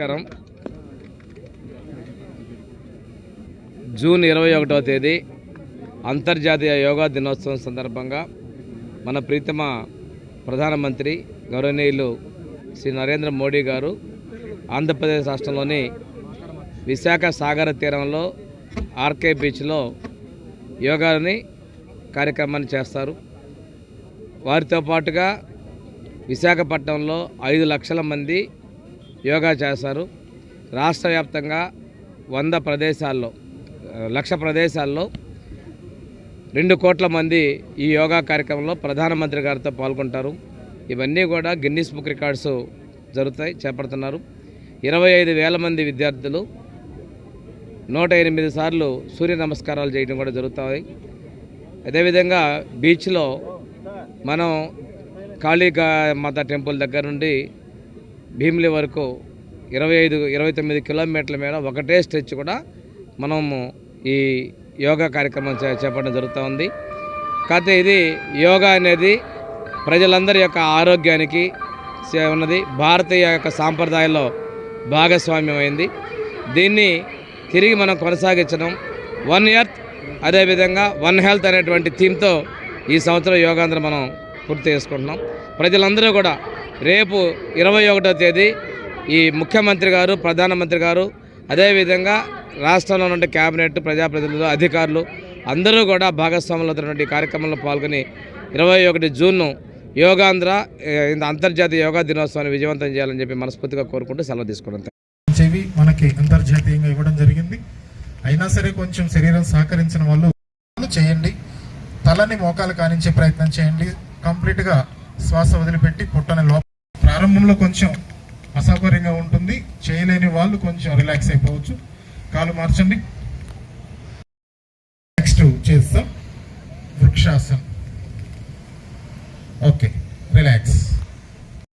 నమస్కారం. జూన్ ఇరవై ఒకటవ తేదీ అంతర్జాతీయ యోగా దినోత్సవం సందర్భంగా మన ప్రీతమ ప్రధానమంత్రి గౌరవనీయులు శ్రీ నరేంద్ర మోడీ గారు ఆంధ్రప్రదేశ్ రాష్ట్రంలోని విశాఖ సాగర తీరంలో ఆర్కే బీచ్లో యోగాని కార్యక్రమాన్ని చేస్తారు. వారితో పాటుగా విశాఖపట్నంలో ఐదు లక్షల మంది యోగా చేస్తారు. రాష్ట్ర వ్యాప్తంగా వంద ప్రదేశాల్లో లక్ష ప్రదేశాల్లో రెండు కోట్ల మంది ఈ యోగా కార్యక్రమంలో ప్రధానమంత్రి గారితో పాల్గొంటారు. ఇవన్నీ కూడా గిన్నీస్ బుక్ రికార్డ్స్ జరుగుతాయి చేపడుతున్నారు. ఇరవై ఐదు వేల మంది విద్యార్థులు నూట ఎనిమిది సార్లు సూర్య నమస్కారాలు చేయడం కూడా జరుగుతాయి. అదేవిధంగా బీచ్లో మనం కాళీకా మాత టెంపుల్ దగ్గర నుండి భీమిలి వరకు ఇరవై ఐదు ఇరవై తొమ్మిది కిలోమీటర్ల మీద ఒకటే స్ట్రెచ్ కూడా మనము ఈ యోగా కార్యక్రమం చే చేపట్టడం జరుగుతూ ఉంది. కాకపోతే ఇది యోగా అనేది ప్రజలందరి యొక్క ఆరోగ్యానికి సే- ఉన్నది. భారతీయ యొక్క సాంప్రదాయంలో భాగస్వామ్యమైంది. దీన్ని తిరిగి మనం కొనసాగించడం వన్ ఎర్త్ అదేవిధంగా వన్ హెల్త్ అనేటువంటి థీమ్తో ఈ సంవత్సరం యోగాంధ్ర మనం పూర్తి చేసుకుంటున్నాం. ప్రజలందరూ కూడా రేపు ఇరవై ఒకటో తేదీ ఈ ముఖ్యమంత్రి గారు ప్రధానమంత్రి గారు అదేవిధంగా రాష్ట్రంలో నుండి కేబినెట్ ప్రజాప్రతినిధులు అధికారులు అందరూ కూడా భాగస్వాములు అవుతున్నటువంటి కార్యక్రమంలో పాల్గొని ఇరవై ఒకటి జూన్ను యోగాంధ్ర ఇంత అంతర్జాతీయ యోగా దినోత్సవాన్ని విజయవంతం చేయాలని చెప్పి మనస్ఫూర్తిగా కోరుకుంటూ సెలవు తీసుకున్నాం. చెవి మనకి అంతర్జాతీయంగా ఇవ్వడం జరిగింది. అయినా సరే కొంచెం శరీరం సహకరించిన వాళ్ళు చేయండి. తలని మోకాలు కానించే ప్రయత్నం చేయండి. కంప్లీట్గా శ్వాస వదిలిపెట్టి పుట్టని లోపల ప్రారంభంలో కొంచెం అసౌకర్యంగా ఉంటుంది. చేయలేని వాళ్ళు కొంచెం రిలాక్స్ అయిపోవచ్చు. కాలు మార్చండి. నెక్స్ట్ చేస్తాం. వృక్షాసన్. Okay relax